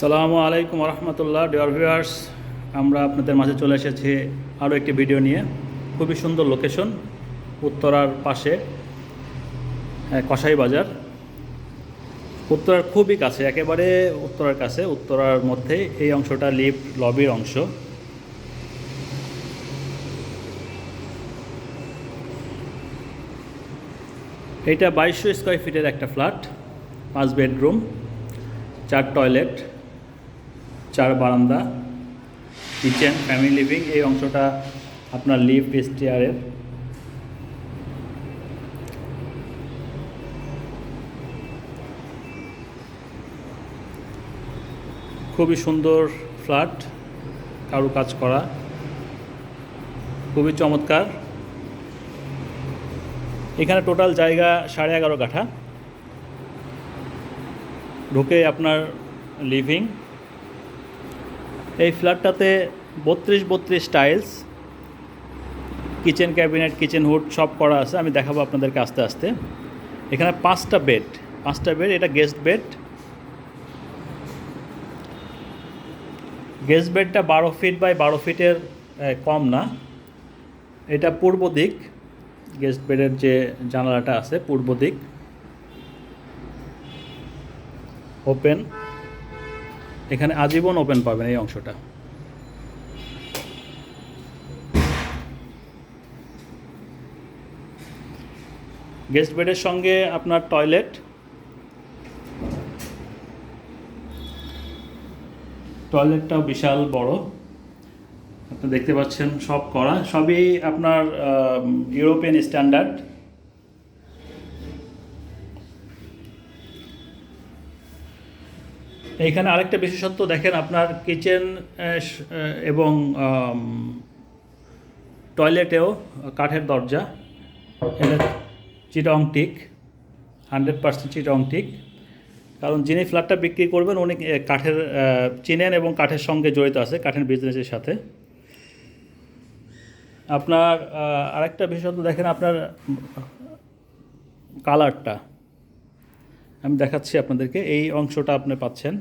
সালামু আলাইকুম রহমতুল্লাহ dear viewers. আমরা আপনাদের মাঝে চলে এসেছি আরও একটি ভিডিও নিয়ে। খুবই সুন্দর লোকেশন, উত্তরার পাশে কসাই বাজার। উত্তরার খুবই কাছে, একেবারে উত্তরার কাছে, উত্তরার মধ্যে এই অংশটা লিফট লবির অংশ। এইটা বাইশশো স্কোয়ার ফিটের একটা ফ্ল্যাট, পাঁচ বেডরুম, চার টয়লেট। বারান্দা কিচেন ফ্যামিলি লিভিং এই অংশটা আপনার লিফট স্টেয়ারের খুবই সুন্দর ফ্ল্যাট কারু কাজ করা, খুবই চমৎকার। এখানে টোটাল জায়গা সাড়ে এগারো কাঠা। ঢুকে আপনার লিভিং এই ফ্ল্যাটটাতে বত্রিশ বত্রিশ tiles, kitchen cabinet, kitchen hood সব করা আছে। আমি দেখাবো আপনাদেরকে আস্তে আস্তে। এখানে পাঁচটা বেড পাঁচটা বেড, এটা গেস্ট বেড। গেস্ট বেডটা বারো ফিট বাই বারো ফিটের কম না। এটা পূর্ব দিক, গেস্ট বেডের যে জানালাটা আছে, পূর্ব দিক। ওপেন। এখানে আজীবন ওপেন পাবেন এই অংশটা। গেস্ট বেডের সঙ্গে আপনার টয়লেট টয়লেটটাও বিশাল বড়। আপনি দেখতে পাচ্ছেন সব করা। সবই আপনার ইউরোপিয়ান স্ট্যান্ডার্ড এইখানে আরেকটা বিশেষত্ব দেখেন আপনার কিচেন এবং টয়লেটেও কাঠের দরজা। এটা চিটং টিক হান্ড্রেড পার্সেন্ট চিটং টিক কারণ যিনি ফ্ল্যাটটা বিক্রি করবেন, উনি কাঠের চিনেন এবং কাঠের সঙ্গে জড়িত আছে, কাঠের বিজনেসের সাথে। আপনার আরেকটা বিশেষত্ব দেখেন আপনার কালারটা। আমি দেখাচ্ছি আপনাদেরকে। এই অংশটা আপনি পাচ্ছেন।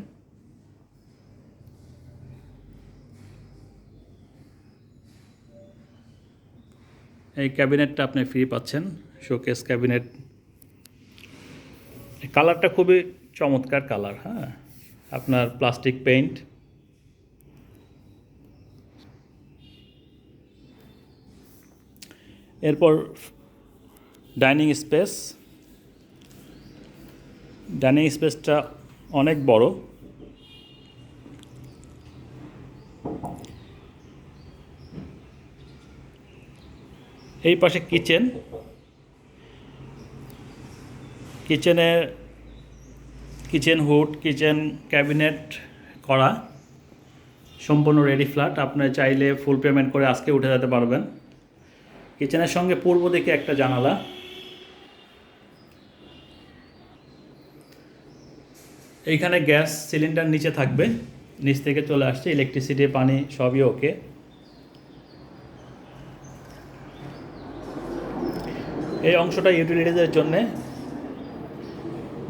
এই ক্যাবিনেটটা আপনি ফ্রি পাচ্ছেন, শোকেস ক্যাবিনেট। কালারটা খুবই চমৎকার কালার হ্যাঁ। আপনার প্লাস্টিক পেইন্ট। এরপর ডাইনিং স্পেস। ডাইনিং স্পেসটা অনেক বড়। এই পাশে কিচেন। কিচেনের, কিচেন হুড, কিচেন ক্যাবিনেট করা। সম্পূর্ণ রেডি ফ্ল্যাট। আপনি চাইলে ফুল পেমেন্ট করে আজকে উঠে যেতে পারবেন। কিচেনের সঙ্গে পূর্ব দিকে একটা জানালা। এইখানে গ্যাস সিলিন্ডার নিচে থাকবে, নিচ থেকে চলে আসছে ইলেকট্রিসিটি পানি, সবই ওকে এই অংশটা ইউটিলিটিজের জন্যে।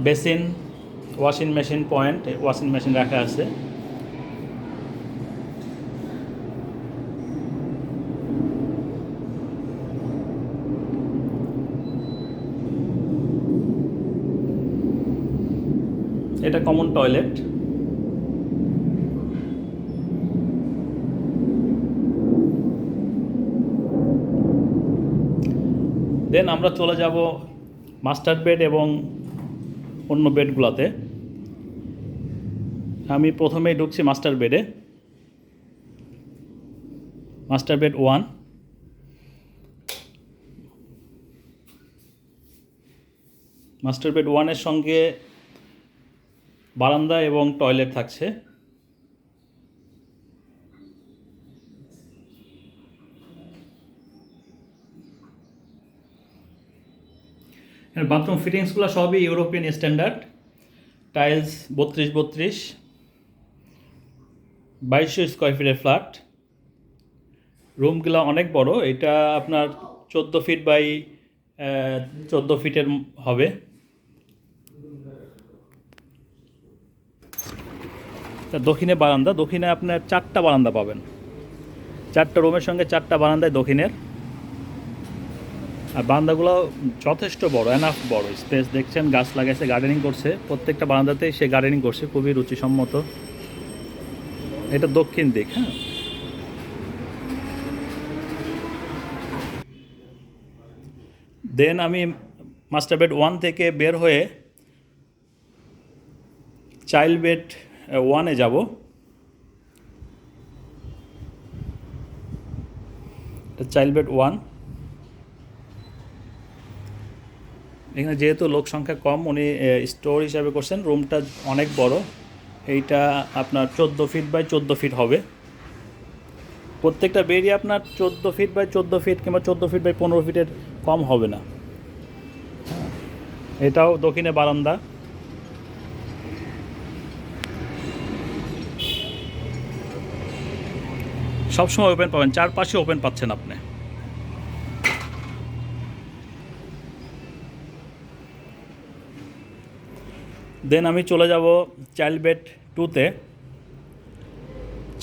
Basin washing machine point washing machine রাখা আছে। এটা কমন টয়লেট দেন আমরা চলে যাব মাস্টার বেড এবং অন্য বেডগুলোতে আমি প্রথমেই ঢুকছি মাস্টার বেডে master bed one master bed ওয়ানের সঙ্গে বারান্দা এবং টয়লেট থাকছে। বাথরুম ফিটিংসগুলো সবই ইউরোপিয়ান স্ট্যান্ডার্ড। টাইলস বত্রিশ বত্রিশ। বাইশশো স্কোয়ার ফিটের ফ্ল্যাট। রুমগুলো অনেক বড়, এটা আপনার চোদ্দ ফিট বাই চোদ্দ ফিটের হবে। দক্ষিণে বারান্দা, দক্ষিণে আপনার চারটা বারান্দা পাবেন। চারটা রুমের সঙ্গে চারটা বারান্দায় দক্ষিণের। আর বারান্দাগুলো যথেষ্ট বড় এনাফ বড় স্পেস দেখছেন, গাছ লাগাইছে গার্ডেনিং করছে। প্রত্যেকটা বারান্দাতেই সে গার্ডেনিং করছে, খুবই রুচিসম্মত। এটা দক্ষিণ দিক হ্যাঁ। দেন আমি মাস্টার বেড ওয়ান থেকে বের হয়ে চাইল্ড বেড ওয়ানে যাব। চাইল্ড বেড ওয়ান এখানে যেহেতু লোক সংখ্যা কম, উনি স্টোর হিসাবে করছেন। রুমটা অনেক বড়। এইটা আপনার চোদ্দ ফিট বাই চোদ্দ ফিট হবে। প্রত্যেকটা বেডই আপনার চোদ্দ ফিট বাই চোদ্দ ফিট কিংবা চোদ্দ ফিট বাই পনেরো ফিটের কম হবে না। এটাও দক্ষিণে বারান্দা। সবসময় ওপেন পাবেন, চারপাশে ওপেন পাচ্ছেন আপনি। দেন আমি চলে যাব চাইল্ড বেড টুতে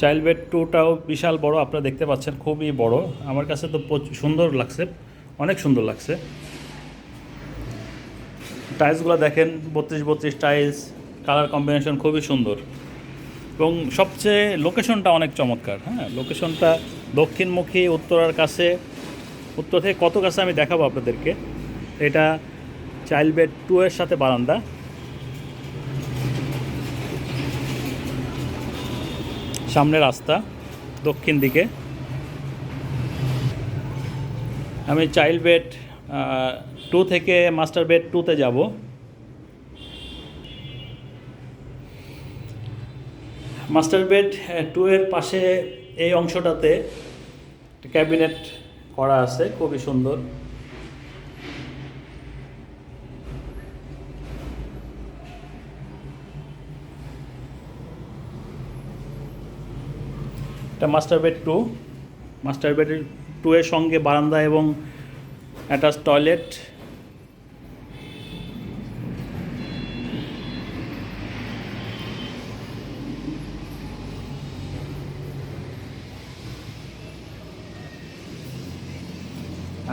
চাইল্ড বেড টুটাও বিশাল বড়, আপনারা দেখতে পাচ্ছেন, খুবই বড়। আমার কাছে তো সুন্দর লাগছে, অনেক সুন্দর লাগছে। টাইলসগুলো দেখেন, বত্রিশ বত্রিশ টাইলস কালার কম্বিনেশন খুবই সুন্দর। এবং সবচেয়ে লোকেশনটা অনেক চমৎকার হ্যাঁ? লোকেশনটা দক্ষিণমুখী উত্তরার কাছে। উত্তর থেকে কত কাছে আমি দেখাবো আপনাদেরকে? এটা চাইল্ড বেড টু এর সাথে বারান্দা। সামনে রাস্তা, দক্ষিণ দিকে। আমি চাইল্ড বেড টু থেকে মাস্টার বেড টুতে যাব। মাস্টার বেড টু এর পাশে এই অংশটাতে ক্যাবিনেট করা আছে, খুবই সুন্দর। এটা master bed two master bed two এর সঙ্গে বারান্দা এবং অ্যাটাচ টয়লেট।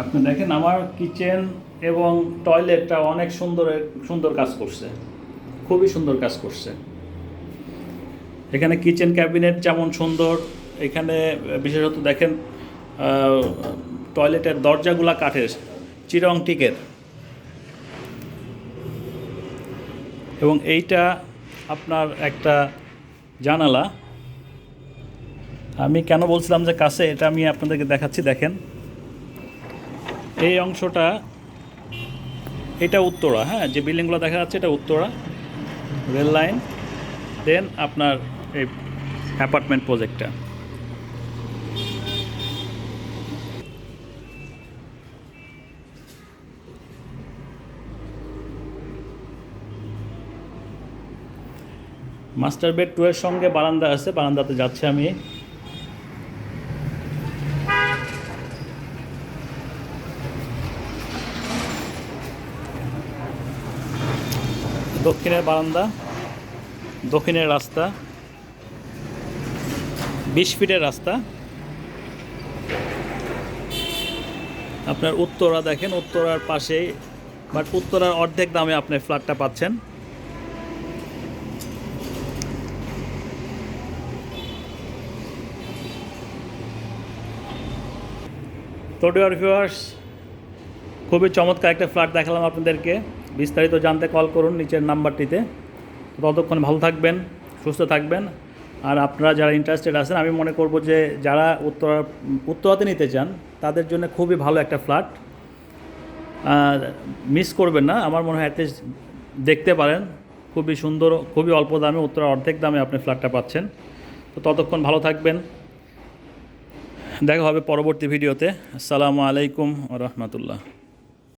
আপনি দেখেন আমার কিচেন এবং টয়লেটটা অনেক সুন্দর সুন্দর কাজ করছে। খুবই সুন্দর কাজ করছে। এখানে কিচেন ক্যাবিনেট যেমন সুন্দর, এখানে বিশেষত দেখেন টয়লেটের দরজাগুলা কাঠের, চিরং টিকের। এবং এইটা আপনার একটা জানালা। আমি কেন বলছিলাম যে কাছে, এটা আমি আপনাদেরকে দেখাচ্ছি, দেখেন। এই অংশটা, এটা উত্তরা হ্যাঁ যে বিল্ডিংগুলো দেখা যাচ্ছে এটা উত্তরা, রেল লাইন, দেন আপনার এই অ্যাপার্টমেন্ট প্রজেক্টটা। মাস্টার বেড টু এর সঙ্গে বারান্দা আছে, বারান্দাতে যাচ্ছে আমি। দক্ষিণের বারান্দা, দক্ষিণের রাস্তা, বিশ ফিটের রাস্তা। আপনার উত্তরা দেখেন, উত্তরার পাশেই, বাট উত্তরার অর্ধেক দামে আপনি ফ্ল্যাটটা পাচ্ছেন। তো ডিয়ার ভিউয়ার্স খুবই চমৎকার একটা ফ্ল্যাট দেখালাম আপনাদেরকে। বিস্তারিত জানতে কল করুন নিচের নাম্বারটিতে। ততক্ষণ ভালো থাকবেন, সুস্থ থাকবেন। আর আপনারা যারা ইন্টারেস্টেড আছেন, আমি মনে করব যে যারা উত্তরা, উত্তরাতে নিতে চান, তাদের জন্য খুবই ভালো একটা ফ্ল্যাট মিস করবেন না, আমার মনে হয় অ্যাটলিস্ট দেখতে পারেন। খুবই সুন্দর, খুবই অল্প দামে, উত্তরা অর্ধেক দামে আপনি ফ্ল্যাটটা পাচ্ছেন। তো ততক্ষণ ভালো থাকবেন। দেখা হবে পরবর্তী ভিডিওতে আসসালামু আলাইকুম রহমতুল্লাহ।